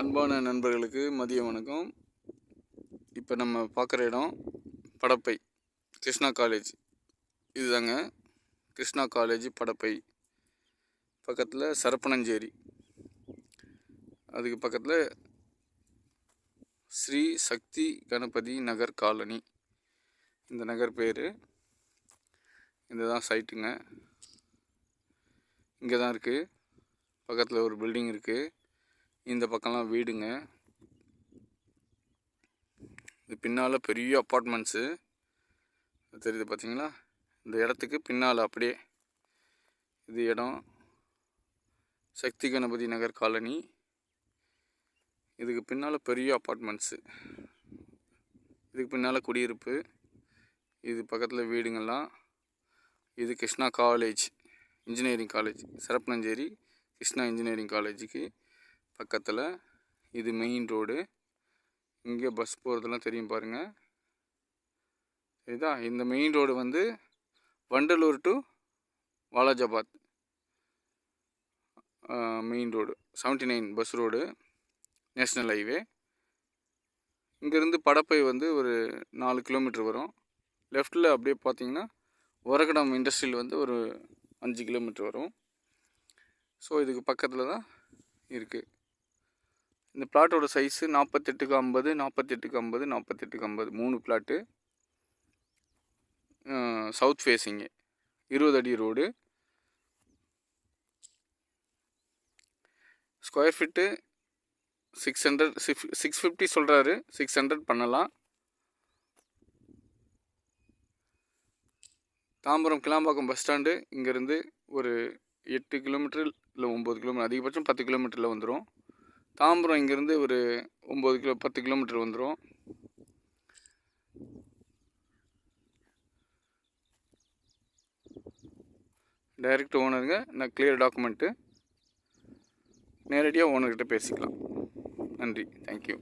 அன்பான நண்பர்களுக்கு மதிய வணக்கம். இப்போ நம்ம பார்க்குற இடம் படப்பை கிருஷ்ணா காலேஜ் இதுதாங்க கிருஷ்ணா காலேஜ் படப்பை. பக்கத்தில் சரப்பனஞ்சேரி. அதுக்கு பக்கத்தில் ஸ்ரீ சக்தி கணபதி நகர் காலனி. இந்த நகர் பேர். இதுதான் சைட்டுங்க இங்கே தான் இருக்குது பக்கத்தில் ஒரு பில்டிங் இருக்குது இந்த பக்கம்லாம் வீடுங்க. இது பின்னால் பெரிய அப்பார்ட்மெண்ட்ஸு. தெரியுது பார்த்தீங்களா இந்த இடத்துக்கு பின்னால் அப்படியே இது இடம். சக்தி கணபதி நகர் காலனி. இதுக்கு பின்னால் பெரிய அப்பார்ட்மெண்ட்ஸு. இதுக்கு பின்னால் குடியிருப்பு. இது பக்கத்தில் வீடுங்கள்லாம். இது Krishna college engineering college Sarapanancheri Krishna engineering காலேஜுக்கு பக்கத்தில் இது மெயின் ரோடு இங்கே பஸ் போகிறதெல்லாம் தெரியும் பாருங்கள் சரிதா? இந்த மெயின் ரோடு வந்து Vandalur to Walajabad. Main road seventy nine bus road national highway இங்கேருந்து படப்பை வந்து ஒரு நாலு கிலோமீட்டர் வரும். லெஃப்ட்டில் அப்படியே பார்த்தீங்கன்னா உரகடம் இண்டஸ்ட்ரியில் வந்து ஒரு அஞ்சு கிலோமீட்டர் வரும். ஸோ இதுக்கு பக்கத்தில் தான் இருக்குது இந்த பிளாட்டோட சைஸு நாற்பத்தெட்டுக்கு ஐம்பது நாற்பத்தெட்டுக்கு ஐம்பது நாற்பத்தெட்டுக்கு ஐம்பது. மூணு பிளாட்டு சவுத் ஃபேஸிங்கு இருபது அடி road square feet six hundred six six fifty சொல்கிறாரு சிக்ஸ் ஹண்ட்ரட் பண்ணலாம். தாம்பரம் கிளாம்பாக்கம் பஸ் ஸ்டாண்டு இங்கேருந்து ஒரு எட்டு கிலோமீட்டர் இல்லை ஒம்பது கிலோமீட்டர் அதிகபட்சம் பத்து கிலோமீட்டரில் வந்துடும் தாம்பரம் இங்கேருந்து ஒரு ஒம்பது கிலோ பத்து கிலோமீட்டர் வந்துடும் டைரக்ட் ஓனருங்க நான் கிளியர் டாக்குமெண்ட்டு நேரடியாக ஓனர்கிட்ட பேசிக்கலாம். நன்றி. தேங்க்யூ